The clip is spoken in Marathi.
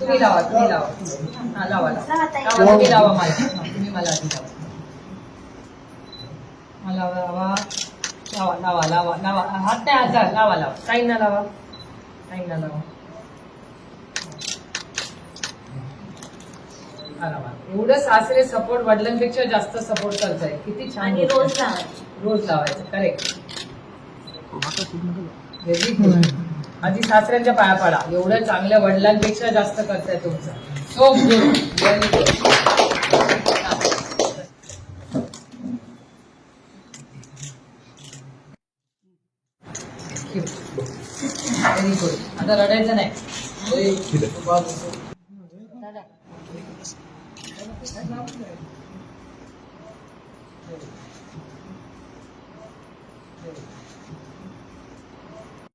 तुम्ही लावा तुम्ही लावा हा लावा लावा लावा, तुम्ही लावा मला तुम्ही मला आधी लावा हा, लावा लावा लावा लावा लावा हात नाही हात लावा, लावा काही ना लावा काही ना लावा लावा. एवढं सासरे सपोर्ट वडिलांपेक्षा जास्त सपोर्ट करताय किती छान. रोज लावायचं रोज लावायचं करेक्ट व्हेरी गुड आधी सासऱ्यांच्या पाया पडा. एवढ्या चांगल्या वडिलांपेक्षा जास्त करताय तुमचं. सो व्हेरी गुड आता रडायचं नाही.